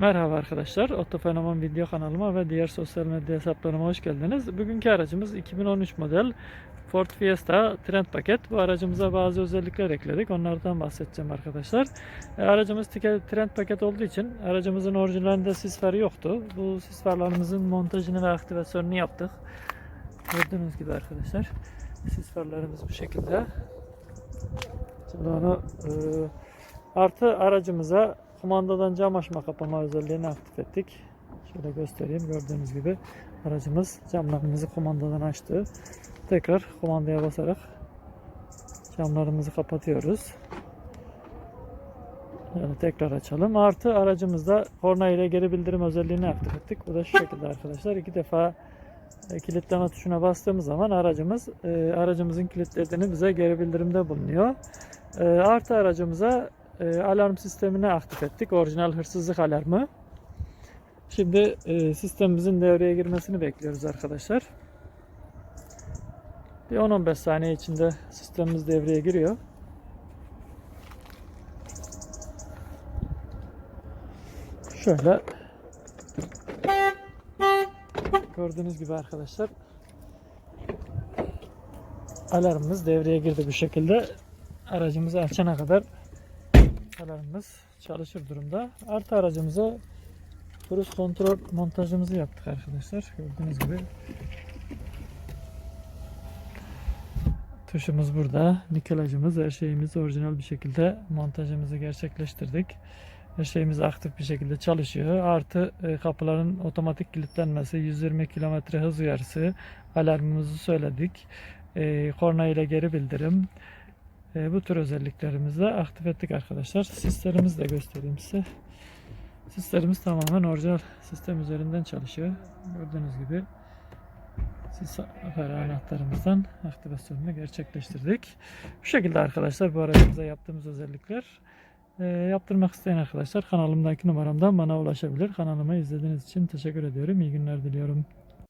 Merhaba arkadaşlar, Otofenomen video kanalıma ve diğer sosyal medya hesaplarıma hoş geldiniz. Bugünkü aracımız 2013 model Ford Fiesta Trend paket. Bu aracımıza bazı özellikler ekledik. Onlardan bahsedeceğim arkadaşlar. E, aracımız Trend paket olduğu için aracımızın orijinalinde sis farı yoktu. Bu sis farlarımızın montajını ve aktivasyonunu yaptık. Gördüğünüz gibi arkadaşlar. Sis farlarımız bu şekilde. Şimdi onu e, artı aracımıza kumandadan cam açma kapama özelliğini aktif ettik. Şöyle göstereyim. Gördüğünüz gibi aracımız camlarımızı kumandadan açtı. Tekrar kumandaya basarak camlarımızı kapatıyoruz. Yani tekrar açalım. Artı aracımızda korna ile geri bildirim özelliğini aktif ettik. Bu da şu şekilde arkadaşlar. İki defa e, kilitleme tuşuna bastığımız zaman aracımız e, aracımızın kilitlediğini bize geri bildirimde bulunuyor. E, artı aracımıza e, alarm sistemini aktif ettik. Orijinal hırsızlık alarmı. Şimdi e, sistemimizin devreye girmesini bekliyoruz arkadaşlar. Bir 10-15 saniye içinde sistemimiz devreye giriyor. Şöyle gördüğünüz gibi arkadaşlar alarmımız devreye girdi bu şekilde. Aracımızı açana kadar alarmımız çalışır durumda. Artı aracımıza cruise kontrol montajımızı yaptık arkadaşlar. Gördüğünüz gibi tuşumuz burada. Nikelajımız, her şeyimiz orijinal bir şekilde montajımızı gerçekleştirdik. Her şeyimiz aktif bir şekilde çalışıyor. Artı e, kapıların otomatik kilitlenmesi, 120 km hız uyarısı, alarmımızı söyledik. E, korna ile geri bildirim. E, bu tür özelliklerimizi aktif ettik arkadaşlar. Sislerimizi de göstereyim size. Sislerimiz tamamen orijinal sistem üzerinden çalışıyor. Gördüğünüz gibi sis para anahtarımızdan aktivasyonunu gerçekleştirdik. Bu şekilde arkadaşlar bu aracımıza yaptığımız özellikler. E, yaptırmak isteyen arkadaşlar kanalımdaki numaramdan bana ulaşabilir. Kanalımı izlediğiniz için teşekkür ediyorum. İyi günler diliyorum.